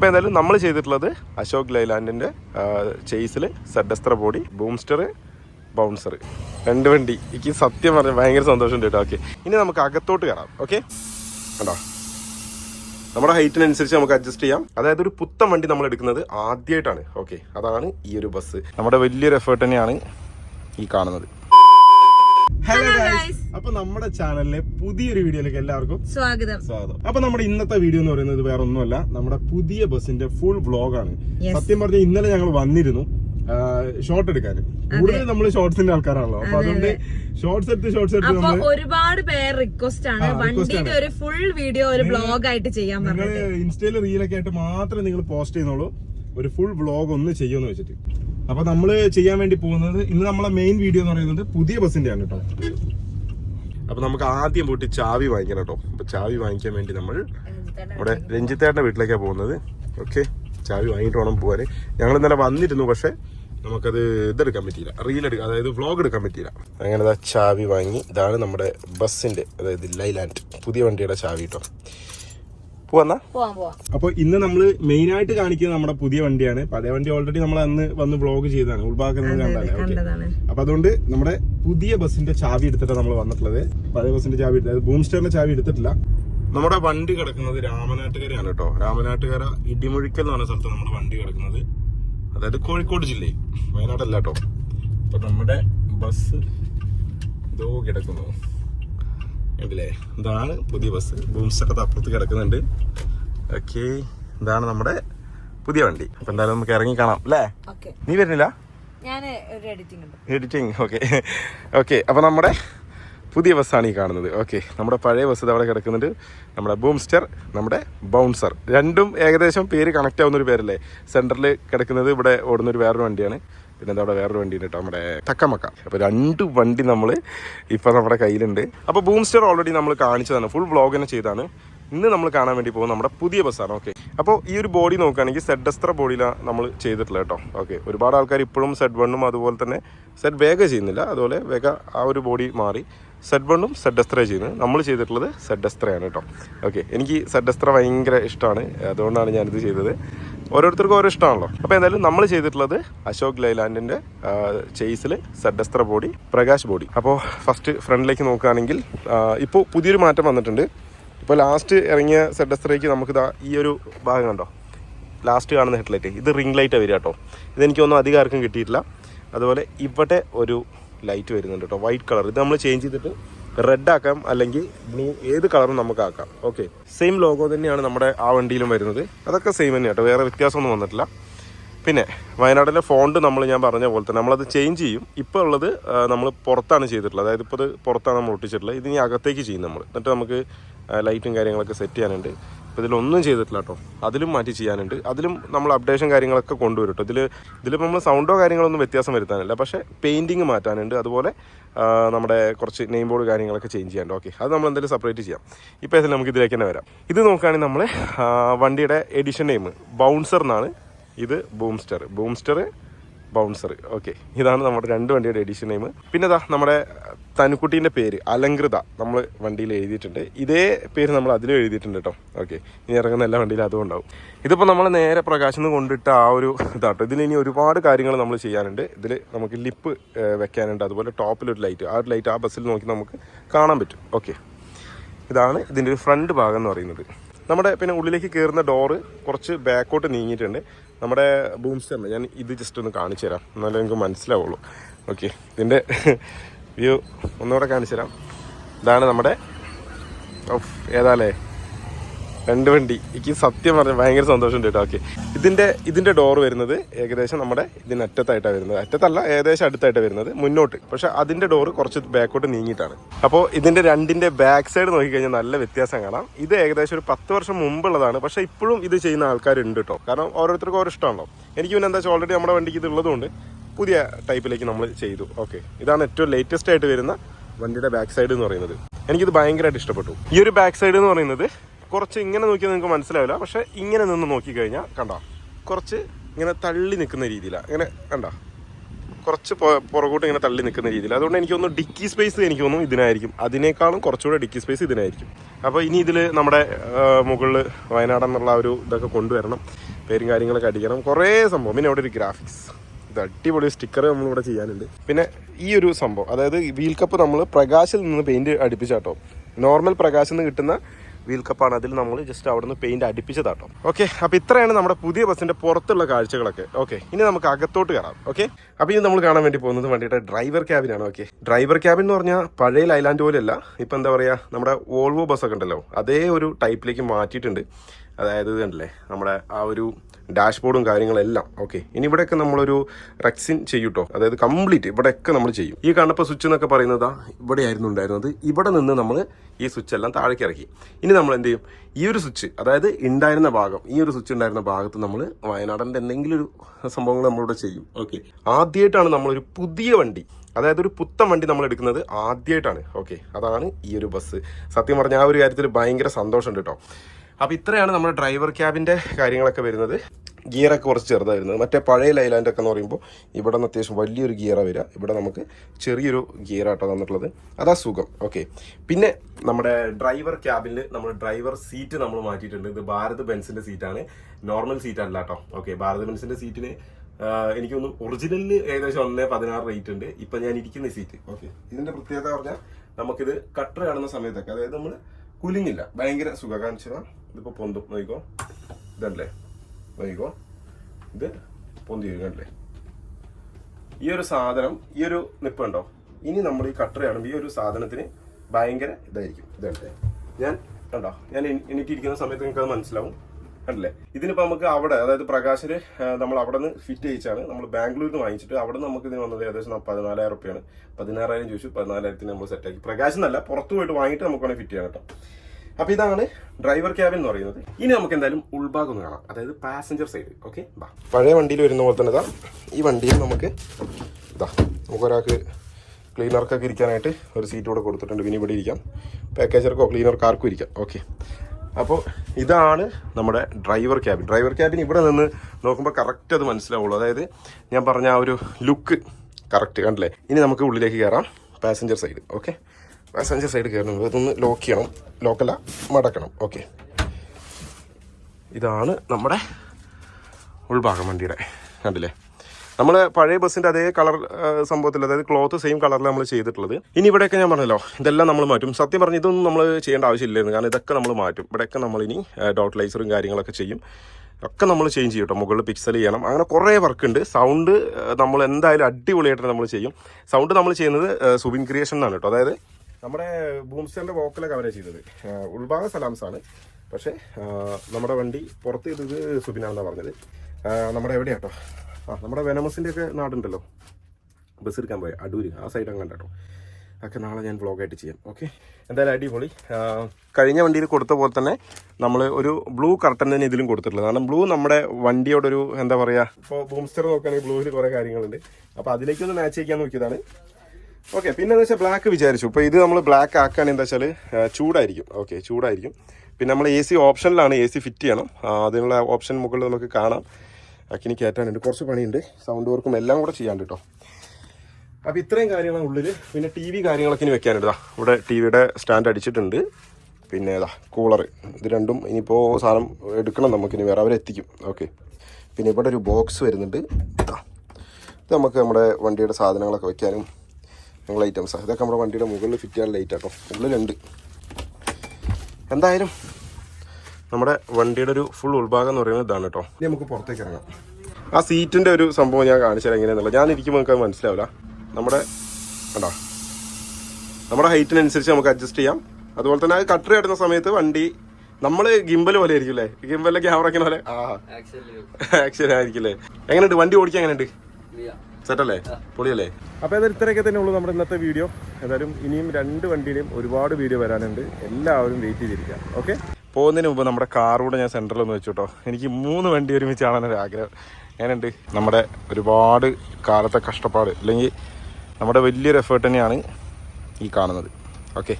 അപ്പോൾ എന്തായാലും നമ്മൾ ചെയ്തിട്ടുള്ളത് അശോക് ലൈലാൻഡിന്റെ ചേസിൽ സെഡസ്ത്ര ബോഡി ബൂംസ്റ്റർ ബൗൺസർ രണ്ട് വണ്ടി. എനിക്ക് സത്യം പറഞ്ഞാൽ ഭയങ്കര സന്തോഷമുണ്ട് കേട്ടോ. ഓക്കെ ഇനി നമുക്ക് അകത്തോട്ട് കയറാം. ഓക്കെ കണ്ടോ? നമ്മുടെ ഹൈറ്റിനനുസരിച്ച് നമുക്ക് അഡ്ജസ്റ്റ് ചെയ്യാം. അതായത് ഒരു പുത്തൻ വണ്ടി നമ്മൾ എടുക്കുന്നത് ആദ്യമായിട്ടാണ് ഓക്കെ അതാണ് ഈ ഒരു ബസ് നമ്മുടെ വലിയൊരു എഫേർട്ട് തന്നെയാണ് ഈ കാണുന്നത്. ഹലോ ഗൈസ് അപ്പൊ നമ്മുടെ ചാനലിലെ പുതിയൊരു വീഡിയോയിലേക്ക് എല്ലാവർക്കും സ്വാഗതം. സ്വാഗതം. അപ്പൊ നമ്മുടെ ഇന്നത്തെ വീഡിയോ എന്ന് പറയുന്നത് വേറെ ഒന്നുമല്ല നമ്മുടെ പുതിയ ബസ്സിന്റെ ഫുൾ വ്ലോഗാണ്. സത്യം പറഞ്ഞാൽ ഇന്നലെ ഞങ്ങൾ വന്നിരുന്നു ഷോർട്ട് എടുക്കാൻ. കൂടുതൽ നമ്മൾ ഷോർട്സിന്റെ ആൾക്കാരാണല്ലോ. അപ്പൊ അതുകൊണ്ട് ഷോർട്സ് എടുത്ത് ഷോർട്സ് എടുത്ത് നമ്മൾ ഒരുപാട് പേർ റിക്വസ്റ്റ് ആണ്. വണ്ടിയുടെ ഒരു ഫുൾ വീഡിയോ ഒരു ബ്ലോഗ് ആയിട്ട് ചെയ്യാൻ ഇൻസ്റ്റയിൽ റീലൊക്കെ ആയിട്ട് മാത്രമേ നിങ്ങൾ പോസ്റ്റ് ചെയ്യുന്നുള്ളൂ. ഒരു ഫുൾ വ്ളോഗ് ഒന്ന് ചെയ്യുമെന്ന് വെച്ചിട്ട്. അപ്പൊ നമ്മൾ ചെയ്യാൻ വേണ്ടി പോകുന്നത് ഇന്ന് നമ്മളെ മെയിൻ വീഡിയോ എന്ന് പറയുന്നത് പുതിയ ബസിന്റെ ആണ് കേട്ടോ. അപ്പൊ നമുക്ക് ആദ്യം പോയിട്ട് ചാവി വാങ്ങിക്കണം കേട്ടോ. അപ്പൊ ചാവി വാങ്ങിക്കാൻ വേണ്ടി നമ്മൾ നമ്മുടെ രഞ്ജിത്തേട്ടന്റെ വീട്ടിലേക്കാണ് പോകുന്നത്. ഓക്കെ ചാവി വാങ്ങിയിട്ട് വേണം പോകാൻ ഞങ്ങൾ ഇന്നലെ വന്നിരുന്നു പക്ഷെ നമുക്കത് ഇതെടുക്കാൻ പറ്റിയില്ല. റീൽ എടുക്കാൻ അതായത് വ്ളോഗ് എടുക്കാൻ പറ്റിയില്ല. അങ്ങനെ ചാവി വാങ്ങി. ഇതാണ് നമ്മുടെ ബസ്സിന്റെ അതായത് ലൈലാൻഡ് പുതിയ വണ്ടിയുടെ ചാവി കേട്ടോ. പോവാന്നാ? പോവാം പോവാം. അപ്പൊ ഇന്ന് നമ്മൾ മെയിൻ ആയിട്ട് കാണിക്കുന്നത് നമ്മുടെ പുതിയ വണ്ടിയാണ്. പഴയ വണ്ടി ഓൾറെഡി നമ്മൾ അന്ന് വന്ന് ബ്ലോഗ് ചെയ്തതാണ്. ഉൾഭാഗം കണ്ടല്ലേ അപ്പൊ അതുകൊണ്ട് നമ്മുടെ പുതിയ ബസ്സിന്റെ ചാവി എടുത്തിട്ടാണ് നമ്മൾ വന്നിട്ടുള്ളത്. പഴയ ബസ്സിന്റെ ചാവി എടുത്തത് ബൂംസ്റ്ററിന്റെ ചാവി എടുത്തിട്ടില്ല. നമ്മുടെ വണ്ടി കിടക്കുന്നത് രാമനാട്ടുകരയാണ് കേട്ടോ. രാമനാട്ടുകര ഇടിമുഴിക്കൽ എന്ന് പറഞ്ഞ സ്ഥലത്ത് നമ്മുടെ വണ്ടി കിടക്കുന്നത്. അതായത് കോഴിക്കോട് ജില്ലയിൽ വയനാടല്ല കേട്ടോ. അപ്പൊ നമ്മുടെ ബസ് ഇതോ കിടക്കുന്നു. കണ്ടില്ലേ ഇതാണ് പുതിയ ബസ് ബൂംസ്റ്റർ അപ്പുറത്ത് കിടക്കുന്നുണ്ട്. ഓക്കെ ഇതാണ് നമ്മുടെ പുതിയ വണ്ടി. അപ്പൊ എന്തായാലും നമുക്ക് ഇറങ്ങി കാണാം അല്ലേ? നീ വരുന്നില്ല? എഡിറ്റിംഗ് ഓക്കെ ഓക്കെ അപ്പൊ നമ്മുടെ പുതിയ ബസ്സാണ് ഈ കാണുന്നത്. ഓക്കെ നമ്മുടെ പഴയ ബസ് അവിടെ കിടക്കുന്നുണ്ട്. നമ്മുടെ ബൂംസ്റ്റർ നമ്മുടെ ബൗൺസർ. രണ്ടും ഏകദേശം പേര് കണക്റ്റ് ആവുന്ന ഒരു പേരല്ലേ? സെന്ററിൽ കിടക്കുന്നത് ഇവിടെ ഓടുന്ന ഒരു വേറൊരു വണ്ടിയാണ്. പിന്നെ എന്താ അവിടെ വേറൊരു വണ്ടി ഉണ്ട് കേട്ടോ നമ്മുടെ തക്കമക്ക. അപ്പോൾ രണ്ട് വണ്ടി നമ്മൾ ഇപ്പോൾ നമ്മുടെ കയ്യിലുണ്ട്. അപ്പോൾ ബൂംസ്റ്റർ ഓൾറെഡി നമ്മൾ കാണിച്ചതാണ്. ഫുൾ വ്ളോഗ് തന്നെ ചെയ്താണ് ഇന്ന് നമ്മൾ കാണാൻ വേണ്ടി പോകും നമ്മുടെ പുതിയ ബസ്സാണ് ഓക്കെ അപ്പോൾ ഈ ഒരു ബോഡി നോക്കുകയാണെങ്കിൽ സെഡസ്ത്ര ബോഡിയിലാണ് നമ്മൾ ചെയ്തിട്ടുള്ളത് കേട്ടോ ഓക്കെ ഒരുപാട് ആൾക്കാർ ഇപ്പോഴും സെഡ് വണ്ണും അതുപോലെ തന്നെ സെഡ് വേഗ ചെയ്യുന്നില്ല. അതുപോലെ വേഗ ആ ഒരു ബോഡി മാറി സെഡ് വണ്ണും സെഡസ്ത്ര ചെയ്യുന്നത്. നമ്മൾ ചെയ്തിട്ടുള്ളത് സെഡ് സെഡസ്ത്രയാണ് കേട്ടോ ഓക്കെ എനിക്ക് സെഡ് സെഡസ്ത്ര ഭയങ്കര ഇഷ്ടമാണ് അതുകൊണ്ടാണ് ഞാനിത് ചെയ്തത്. ഓരോരുത്തർക്കും ഓരോ ഇഷ്ടമാണല്ലോ. അപ്പോൾ എന്തായാലും നമ്മൾ ചെയ്തിട്ടുള്ളത് അശോക് ലൈലാൻഡിന്റെ ചേസിൽ സെഡസ്ത്ര ബോഡി പ്രകാശ് ബോഡി. അപ്പോൾ ഫസ്റ്റ് ഫ്രണ്ടിലേക്ക് നോക്കുകയാണെങ്കിൽ ഇപ്പോൾ പുതിയൊരു മാറ്റം വന്നിട്ടുണ്ട്. ഇപ്പോൾ ലാസ്റ്റ് ഇറങ്ങിയ സെഡസ്ത്രയ്ക്ക് നമുക്കിതാ ഈ ഒരു ഭാഗം കണ്ടോ? ലാസ്റ്റ് കാണുന്ന ഹെഡ്ലൈറ്റ് ഇത് റിംഗ് ലൈറ്റാണ് വരിക കേട്ടോ. ഇതെനിക്കൊന്നും അധികം ആർക്കും കിട്ടിയിട്ടില്ല. അതുപോലെ ഇവിടെ ഒരു ലൈറ്റ് വരുന്നുണ്ട് കേട്ടോ. വൈറ്റ് കളർ ഇത് നമ്മൾ ചേഞ്ച് ചെയ്തിട്ട് റെഡ് ആക്കാം അല്ലെങ്കിൽ ബ്ലൂ ഏത് കളറും നമുക്ക് ആക്കാം ഓക്കെ. സെയിം ലോഗോ തന്നെയാണ് നമ്മുടെ ആ വണ്ടിയിലും വരുന്നത്. അതൊക്കെ സെയിം തന്നെയാണ് കേട്ടോ വേറെ വ്യത്യാസമൊന്നും വന്നിട്ടില്ല. പിന്നെ വയനാടിലെ ഫോണ്ട് നമ്മൾ ഞാൻ പറഞ്ഞ പോലെ തന്നെ നമ്മളത് ചേഞ്ച് ചെയ്യും. ഇപ്പോൾ ഉള്ളത് നമ്മൾ പുറത്താണ് ചെയ്തിട്ടുള്ളത്. അതായത് ഇപ്പോൾ ഇത് പുറത്താണ് നമ്മൾ ഒട്ടിച്ചിട്ടുള്ളത്. ഇത് ഇനി അകത്തേക്ക് ചെയ്യും നമ്മൾ എന്നിട്ട് നമുക്ക് ലൈറ്റും കാര്യങ്ങളൊക്കെ സെറ്റ് ചെയ്യാനുണ്ട്. ഇപ്പോൾ ഇതിലൊന്നും ചെയ്തിട്ടില്ല കേട്ടോ അതിലും മാറ്റി ചെയ്യാനുണ്ട്. അതിലും നമ്മൾ അപ്ഡേഷൻ കാര്യങ്ങളൊക്കെ കൊണ്ടുവരും കേട്ടോ ഇതിൽ ഇതിലിപ്പോൾ നമ്മൾ സൗണ്ടോ കാര്യങ്ങളൊന്നും വ്യത്യാസം വരുത്താനില്ല. പക്ഷേ പെയിന്റിങ് മാറ്റാനുണ്ട്. അതുപോലെ നമ്മുടെ കുറച്ച് നെയിം ബോർഡ് കാര്യങ്ങളൊക്കെ ചേഞ്ച് ചെയ്യാനുണ്ട്. ഓക്കെ അത് നമ്മൾ എന്തായാലും സെപ്പറേറ്റ് ചെയ്യാം. ഇപ്പോൾ ഇതിൽ നമുക്ക് ഇതിലേക്ക് തന്നെ വരാം. ഇത് നോക്കുകയാണെങ്കിൽ നമ്മൾ വണ്ടിയുടെ എഡിഷൻ നെയിം ബൗൺസർ എന്നാണ്. ഇത് ബൂംസ്റ്റർ ബൂംസ്റ്റർ ബൗൺസർ ഓക്കെ ഇതാണ് നമ്മുടെ രണ്ട് വണ്ടിയുടെ എഡിഷൻ നെയിം പിന്നെ ഇതാ നമ്മുടെ തനുക്കുട്ടീന്റെ പേര് അലങ്കൃത നമ്മൾ വണ്ടിയിൽ എഴുതിയിട്ടുണ്ട്. ഇതേ പേര് നമ്മൾ അതിലും എഴുതിയിട്ടുണ്ട് കേട്ടോ. ഓക്കെ ഇനി ഇറങ്ങുന്ന എല്ലാ വണ്ടിയിലും അതും ഉണ്ടാവും. ഇതിപ്പോൾ നമ്മൾ നേരെ പ്രകാശം കൊണ്ടിട്ട ആ ഒരു ഇതാട്ടോ. ഇതിൽ ഇനി ഒരുപാട് കാര്യങ്ങൾ നമ്മൾ ചെയ്യാനുണ്ട്. ഇതിൽ നമുക്ക് ലിപ്പ് വെക്കാനുണ്ട്. അതുപോലെ ടോപ്പിലൊരു ലൈറ്റ് ആ ഒരു ലൈറ്റ് ആ ബസ്സിൽ നോക്കി നമുക്ക് കാണാൻ പറ്റും. ഓക്കെ ഇതാണ് ഇതിന്റെ ഒരു ഫ്രണ്ട് ഭാഗം എന്ന് പറയുന്നത്. നമ്മുടെ പിന്നെ ഉള്ളിലേക്ക് കയറുന്ന ഡോറ് കുറച്ച് ബാക്കോട്ട് നീങ്ങിയിട്ടുണ്ട്. നമ്മുടെ ബൂംസ്റ്ററിന് ഞാൻ ഇത് ജസ്റ്റ് ഒന്ന് കാണിച്ചു തരാം. എന്നാലേ നിങ്ങൾക്ക് മനസ്സിലാവുള്ളൂ. ഓക്കെ ഇതിന്റെ വ്യൂ ഒന്നുകൂടെ കാണിച്ചു തരാം. ഇതാണ് നമ്മുടെ ഏതാലേ രണ്ട് വണ്ടി. എനിക്ക് സത്യം പറഞ്ഞ ഭയങ്കര സന്തോഷമുണ്ട് കേട്ടോ. ഓക്കെ ഇതിന്റെ ഇതിന്റെ ഡോർ വരുന്നത് ഏകദേശം നമ്മുടെ ഇതിന് അറ്റത്തായിട്ടാണ് വരുന്നത്. അറ്റത്തല്ല ഏകദേശം അടുത്തായിട്ടാണ് വരുന്നത്. മുന്നോട്ട്. പക്ഷെ അതിന്റെ ഡോർ കുറച്ച് ബാക്കോട്ട് നീങ്ങിയിട്ടാണ്. അപ്പോൾ ഇതിന്റെ രണ്ടിന്റെ ബാക്ക് സൈഡ് നോക്കിക്കഴിഞ്ഞാൽ നല്ല വ്യത്യാസം കാണാം. ഇത് ഏകദേശം ഒരു പത്ത് വർഷം മുമ്പുള്ളതാണ്. പക്ഷെ ഇപ്പോഴും ഇത് ചെയ്യുന്ന ആൾക്കാരുണ്ട് കേട്ടോ. കാരണം ഓരോരുത്തർക്കും ഓരോ ഇഷ്ടമാണല്ലോ. എനിക്ക് പിന്നെ എന്താ ഓൾറെഡി നമ്മുടെ വണ്ടിക്ക് ഇത് ഉള്ളതുകൊണ്ട് പുതിയ ടൈപ്പിലേക്ക് നമ്മൾ ചെയ്തു. ഓക്കെ ഇതാണ് ഏറ്റവും ലേറ്റസ്റ്റ് ആയിട്ട് വരുന്ന വണ്ടിയുടെ ബാക്ക് സൈഡ് എന്ന് പറയുന്നത്. എനിക്കിത് ഭയങ്കരമായിട്ട് ഇഷ്ടപ്പെട്ടു. ഈ ഒരു ബാക്ക് സൈഡ് എന്ന് പറയുന്നത് കുറച്ച് ഇങ്ങനെ നോക്കിയാൽ നിങ്ങൾക്ക് മനസ്സിലാവില്ല. പക്ഷെ ഇങ്ങനെ നിന്ന് നോക്കിക്കഴിഞ്ഞാൽ കണ്ടോ കുറച്ച് ഇങ്ങനെ തള്ളി നിൽക്കുന്ന രീതിയിലാണ് ഇങ്ങനെ കണ്ടോ കുറച്ച് പുറകോട്ട് ഇങ്ങനെ തള്ളി നിൽക്കുന്ന രീതിയിൽ അതുകൊണ്ട് എനിക്ക് തോന്നുന്നു ഡിക്കി സ്പേസ് എനിക്ക് തോന്നുന്നു ഇതിനായിരിക്കും. അതിനേക്കാളും കുറച്ചുകൂടെ ഡിക്കി സ്പേസ് ഇതിനായിരിക്കും. അപ്പോൾ ഇനി ഇതിൽ നമ്മുടെ മുകളിൽ വയനാട് എന്നുള്ള ഒരു ഇതൊക്കെ കൊണ്ടുവരണം. പേരും കാര്യങ്ങളൊക്കെ അടിക്കണം. കുറേ സംഭവം. പിന്നെ അവിടെ ഒരു ഗ്രാഫിക്സ് ഇത് അടിപൊളി സ്റ്റിക്കർ നമ്മളിവിടെ ചെയ്യാനുണ്ട്. പിന്നെ ഈ ഒരു സംഭവം. അതായത് വീൽ കപ്പ് നമ്മൾ പ്രകാശിൽ നിന്ന് പെയിന്റ് അടിപ്പിച്ചാട്ടോ. നോർമൽ പ്രകാശിൽ നിന്ന് കിട്ടുന്ന വീൽ കപ്പാണ് അതിൽ നമ്മൾ ജസ്റ്റ് അവിടെ നിന്ന് പെയിന്റ് അടിപ്പിച്ചതാട്ടോ. ഓക്കെ അപ്പോൾ ഇത്രയാണ് നമ്മുടെ പുതിയ ബസ്സിന്റെ പുറത്തുള്ള കാഴ്ചകളൊക്കെ. ഓക്കെ ഇനി നമുക്ക് അകത്തോട്ട് കയറാം. ഓക്കെ അപ്പോൾ ഇനി നമ്മൾ കാണാൻ വേണ്ടി പോകുന്നത് വണ്ടിയുടെ ഡ്രൈവർ ക്യാബിനാണ് ഓക്കെ ഡ്രൈവർ ക്യാബിൻ എന്ന് പറഞ്ഞാൽ പഴയ ലൈലാൻഡ് പോലെയല്ല. ഇപ്പം എന്താ പറയുക നമ്മുടെ വോൾവോ ബസ്സൊക്കെ ഉണ്ടല്ലോ. അതേ ഒരു ടൈപ്പിലേക്ക് മാറ്റിയിട്ടുണ്ട്. അതായത് ഇതുണ്ടല്ലേ നമ്മുടെ ആ ഒരു ഡാഷ്ബോർഡും കാര്യങ്ങളെല്ലാം. ഓക്കെ. ഇനി ഇവിടെയൊക്കെ നമ്മളൊരു റെക്സിൻ ചെയ്യൂട്ടോ? അതായത് കംപ്ലീറ്റ് ഇവിടെയൊക്കെ നമ്മൾ ചെയ്യും. ഈ കണ്ണപ്പ സ്വിച്ച് എന്നൊക്കെ പറയുന്നത് ഇവിടെയായിരുന്നു ഉണ്ടായിരുന്നത്. ഇവിടെ നിന്ന് നമ്മൾ ഈ സ്വിച്ച് എല്ലാം താഴേക്ക് ഇറക്കി. ഇനി നമ്മൾ എന്ത് ചെയ്യും? ഈ ഒരു സ്വിച്ച് അതായത് ഉണ്ടായിരുന്ന ഭാഗം ഈ ഒരു സ്വിച്ച് ഉണ്ടായിരുന്ന ഭാഗത്ത് നമ്മൾ വയനാടന്റെ എന്തെങ്കിലും ഒരു സംഭവങ്ങൾ നമ്മളിവിടെ ചെയ്യും. ഓക്കെ. ആദ്യമായിട്ടാണ് നമ്മളൊരു പുതിയ വണ്ടി അതായത് ഒരു പുത്തൻ വണ്ടി നമ്മൾ എടുക്കുന്നത് ആദ്യമായിട്ടാണ് ഓക്കെ. അതാണ് ഈ ഒരു ബസ്. സത്യം പറഞ്ഞാൽ ആ ഒരു കാര്യത്തിൽ ഭയങ്കര സന്തോഷമുണ്ട് കേട്ടോ. അപ്പോൾ ഇത്രയാണ് നമ്മുടെ ഡ്രൈവർ ക്യാബിന്റെ കാര്യങ്ങളൊക്കെ വരുന്നത്. ഗിയറൊക്കെ കുറച്ച് ചെറുതായിരുന്നത് മറ്റേ പഴയ ലൈലാൻഡ് ഒക്കെ എന്ന് പറയുമ്പോൾ ഇവിടെ നിന്ന് അത്യാവശ്യം വലിയൊരു ഗിയറാണ് വരിക. ഇവിടെ നമുക്ക് ചെറിയൊരു ഗിയറാട്ടോ തന്നിട്ടുള്ളത്. അതാ സുഖം. ഓക്കെ പിന്നെ നമ്മുടെ ഡ്രൈവർ ക്യാബിൽ നമ്മൾ ഡ്രൈവർ സീറ്റ് നമ്മൾ മാറ്റിയിട്ടുണ്ട്. ഇത് ഭാരത് ബെൻസിന്റെ സീറ്റാണ്. നോർമൽ സീറ്റ് അല്ല കേട്ടോ. ഓക്കെ ഭാരത് ബെൻസിന്റെ സീറ്റിന് എനിക്കൊന്ന് ഒറിജിനലിന് ഏകദേശം ഒന്നേ പതിനാറ് റേറ്റ് ഉണ്ട്. ഇപ്പം ഞാൻ ഇരിക്കുന്ന സീറ്റ് ഓക്കെ ഇതിന്റെ പ്രത്യേകത പറഞ്ഞാൽ നമുക്കിത് കട്ടർ കാണുന്ന സമയത്തൊക്കെ അതായത് നമ്മൾ കുലുങ്ങില്ല. ഭയങ്കര സുഖകാംക്ഷ ഇതിപ്പോ പൊന്തും. നോക്കിക്കോ ഇതല്ലേ? നോക്കിക്കോ ഇത് പൊന്തി വരും കണ്ടില്ലേ? ഈ ഒരു സാധനം ഈ ഒരു നിപ്പുണ്ടോ ഇനി നമ്മൾ ഈ കട്ടർ ഈ ഒരു സാധനത്തിന് ഭയങ്കര ഇതായിരിക്കും. ഇതല്ലേ ഞാൻ കണ്ടോ? ഞാൻ എണി- എണീറ്റിരിക്കുന്ന സമയത്ത് നിങ്ങൾക്ക് അത് മനസ്സിലാവും. കണ്ടല്ലേ? ഇതിനിപ്പോൾ നമുക്ക് അവിടെ അതായത് പ്രകാശിൽ നമ്മൾ അവിടെ നിന്ന് ഫിറ്റ് ചെയ്യിച്ചാണ് നമ്മൾ ബാംഗ്ലൂരിൽ നിന്ന് വാങ്ങിച്ചിട്ട് അവിടെ നമുക്ക് ഇതിന് വന്നത് ഏകദേശം പതിനാലായിരം റുപ്യാണ്. പതിനാറായിരം ചോദിച്ചു പതിനാലായിരത്തിന് നമ്മൾ സെറ്റാക്കി പ്രകാശം എന്നല്ല പുറത്തു പോയിട്ട് വാങ്ങിയിട്ട് നമുക്ക് വേണമെങ്കിൽ ഫിറ്റ് ചെയ്യാൻ കേട്ടോ. അപ്പൊ ഇതാണ് ഡ്രൈവർ ക്യാബിൻ എന്ന് പറയുന്നത്. ഇനി നമുക്ക് എന്തായാലും ഉൾഭാഗം ഒന്ന് കാണാം. അതായത് പാസഞ്ചർ സൈഡ് ഓക്കെ പഴയ വണ്ടിയിൽ വരുന്ന പോലെ തന്നെ ഈ വണ്ടിയിൽ നമുക്ക് ഇതാ നമുക്ക് ഒരാൾക്ക് ക്ലീനർക്കൊക്കെ ഇരിക്കാനായിട്ട് ഒരു സീറ്റ് കൂടെ കൊടുത്തിട്ടുണ്ട്. പിന്നെ ഇവിടെ ഇരിക്കാം. പാക്കേജർക്കോ ക്ലീനർക്കാർക്കും ഇരിക്കാം. ഓക്കെ അപ്പോൾ ഇതാണ് നമ്മുടെ ഡ്രൈവർ ക്യാബിൻ ഡ്രൈവർ ക്യാബിൻ ഇവിടെ നിന്ന് നോക്കുമ്പോൾ കറക്റ്റ് അത് മനസ്സിലാവുള്ളൂ. അതായത് ഞാൻ പറഞ്ഞ ആ ഒരു ലുക്ക് കറക്റ്റ് കണ്ടില്ലേ? ഇനി നമുക്ക് ഉള്ളിലേക്ക് കയറാം passenger side okay passenger side കയറുന്നത് അതൊന്ന് ലോക്ക് ചെയ്യണം. ലോക്കല്ല മടക്കണം. ഓക്കെ ഇതാണ് നമ്മുടെ ഉൾഭാഗം വണ്ടിയുടെ. കണ്ടില്ലേ? നമ്മൾ പഴയ ബസ്സിന്റെ അതേ കളർ സംഭവത്തിൽ അതായത് ക്ലോത്ത് സെയിം കളറിൽ നമ്മൾ ചെയ്തിട്ടുള്ളത്. ഇനി ഇവിടെയൊക്കെ ഞാൻ പറഞ്ഞല്ലോ ഇതെല്ലാം നമ്മൾ മാറ്റും. സത്യം പറഞ്ഞ ഇതൊന്നും നമ്മൾ ചെയ്യേണ്ട ആവശ്യമില്ലായിരുന്നു. കാരണം ഇതൊക്കെ നമ്മൾ മാറ്റും. ഇവിടെയൊക്കെ നമ്മൾ ഇനി ഡോട്ട് ലൈസറും കാര്യങ്ങളൊക്കെ ചെയ്യും. ഒക്കെ നമ്മൾ ചേഞ്ച് ചെയ്യും കേട്ടോ മുകളിൽ പിക്സൽ ചെയ്യണം. അങ്ങനെ കുറേ വർക്ക് ഉണ്ട്. സൗണ്ട് നമ്മൾ എന്തായാലും അടിപൊളിയായിട്ട് നമ്മൾ ചെയ്യും. സൗണ്ട് നമ്മൾ ചെയ്യുന്നത് സുബിൻ ക്രിയേഷൻ എന്നാണ് കേട്ടോ അതായത് നമ്മുടെ ബൂംസ്റ്ററിന്റെ വോക്കലെ കവറേജ് ചെയ്തത്. ഉൾഭാഗ സലാംസ് ആണ് പക്ഷേ നമ്മുടെ വണ്ടി പുറത്ത് ചെയ്തത് സുബിനാണെന്നാണ് പറഞ്ഞത്. നമ്മുടെ എവിടെയാട്ടോ? ആ നമ്മുടെ വെനമസിന്റെ ഒക്കെ നാടുണ്ടല്ലോ. ബസ് എടുക്കാൻ പോയ അടൂര്. ആ സൈഡ് അങ്ങനെ കേട്ടോ ഒക്കെ നാളെ ഞാൻ വ്ളോഗായിട്ട് ചെയ്യാം. ഓക്കെ എന്തായാലും അടിപൊളി. കഴിഞ്ഞ വണ്ടിയിൽ കൊടുത്ത പോലെ തന്നെ നമ്മൾ ഒരു ബ്ലൂ കർട്ടൻ തന്നെ ഇതിലും കൊടുത്തിട്ടുള്ളത്. കാരണം ബ്ലൂ നമ്മുടെ വണ്ടിയോടൊരു എന്താ പറയുക ഇപ്പോൾ ബൂംസ്റ്റർ നോക്കുകയാണെങ്കിൽ ബ്ലൂവിൽ കുറേ കാര്യങ്ങളുണ്ട്. അപ്പോൾ അതിലേക്കൊന്ന് മാച്ച് ചെയ്യാൻ നോക്കിയതാണ്. ഓക്കെ പിന്നെ എന്ന് വെച്ചാൽ ബ്ലാക്ക് വിചാരിച്ചു. ഇപ്പോൾ ഇത് നമ്മൾ ബ്ലാക്ക് ആക്കുകയാണെങ്കിൽ എന്താ വെച്ചാൽ ചൂടായിരിക്കും. ഓക്കെ ചൂടായിരിക്കും. പിന്നെ നമ്മൾ എ സി ഓപ്ഷനിലാണ് എ സി ഫിറ്റ് ചെയ്യണം. അതിനുള്ള ഓപ്ഷൻ മുകളിൽ നമുക്ക് കാണാം. അക്കിനി കയറ്റാനുണ്ട് കുറച്ച് പണിയുണ്ട്. സൗണ്ട് വർക്കും എല്ലാം കൂടെ ചെയ്യാണ്ട് കേട്ടോ അപ്പോൾ ഇത്രയും കാര്യങ്ങളാണ് ഉള്ളിൽ പിന്നെ ടി വി കാര്യങ്ങളൊക്കെ ഇനി വെക്കാനുണ്ട് ഇവിടെ ടി വിയുടെ സ്റ്റാൻഡ് അടിച്ചിട്ടുണ്ട്. പിന്നെ ഇതാ കൂളർ ഇത് രണ്ടും ഇനിയിപ്പോൾ സാധനം എടുക്കണം നമുക്കിനി വേറെ. അവരെത്തിക്കും. ഓക്കെ പിന്നെ ഇവിടെ ഒരു ബോക്സ് വരുന്നുണ്ട്. ഇത് നമുക്ക് നമ്മുടെ വണ്ടിയുടെ സാധനങ്ങളൊക്കെ വെക്കാനും ഞങ്ങൾ ഐറ്റംസാണ് ഇതൊക്കെ നമ്മുടെ വണ്ടിയുടെ മുകളിൽ ഫിറ്റ് ചെയ്യാൻ ലൈറ്റ് ആട്ടോ. ഉള്ളിലുണ്ട്. എന്തായാലും നമ്മുടെ വണ്ടിയുടെ ഒരു ഫുൾ ഉൾഭാഗം എന്ന് പറയുന്നത് ഇതാണ് കേട്ടോ ഇനി നമുക്ക് പുറത്തേക്ക് ഇറങ്ങാം. ആ സീറ്റിന്റെ ഒരു സംഭവം ഞാൻ കാണിച്ചാൽ എങ്ങനെയാണെന്നുള്ളത് ഞാൻ ഇരിക്കുമ്പോൾ നമുക്ക് അത് മനസ്സിലാവില്ല. നമ്മുടെ കണ്ടോ? നമ്മുടെ ഹൈറ്റിനനുസരിച്ച് നമുക്ക് അഡ്ജസ്റ്റ് ചെയ്യാം. അതുപോലെ തന്നെ അത് കട്ടർ കിട്ടുന്ന സമയത്ത് വണ്ടി നമ്മൾ ഗിംബൽ പോലെ ആയിരിക്കും അല്ലേ ഗിംബലിലെ ക്യാമറ പോലെ? ആ ആക്ച്വലി ആയിരിക്കില്ലേ എങ്ങനെയുണ്ട്? വണ്ടി ഓടിക്കാൻ എങ്ങനെയുണ്ട്? സെറ്റല്ലേ? പൊളിയല്ലേ? അപ്പോൾ ഏതായാലും ഇത്രയൊക്കെ തന്നെ ഉള്ളൂ നമ്മുടെ ഇന്നത്തെ വീഡിയോ. ഏതായാലും ഇനിയും രണ്ട് വണ്ടിയിലും ഒരുപാട് വീഡിയോ വരാനുണ്ട്. എല്ലാവരും വെയിറ്റ് ചെയ്തിരിക്കാം ഓക്കെ പോകുന്നതിന് മുമ്പ് നമ്മുടെ കാറൂടെ ഞാൻ സെന്ററിൽ ഒന്ന് വെച്ചു കേട്ടോ എനിക്ക് മൂന്ന് വണ്ടി ഒരുമിച്ച് കാണാനൊരു ആഗ്രഹം. ഞാനുണ്ട്. നമ്മുടെ ഒരുപാട് കാലത്തെ കഷ്ടപ്പാട്. അല്ലെങ്കിൽ നമ്മുടെ വലിയൊരു എഫേർട്ട് തന്നെയാണ് ഈ കാണുന്നത്. ഓക്കെ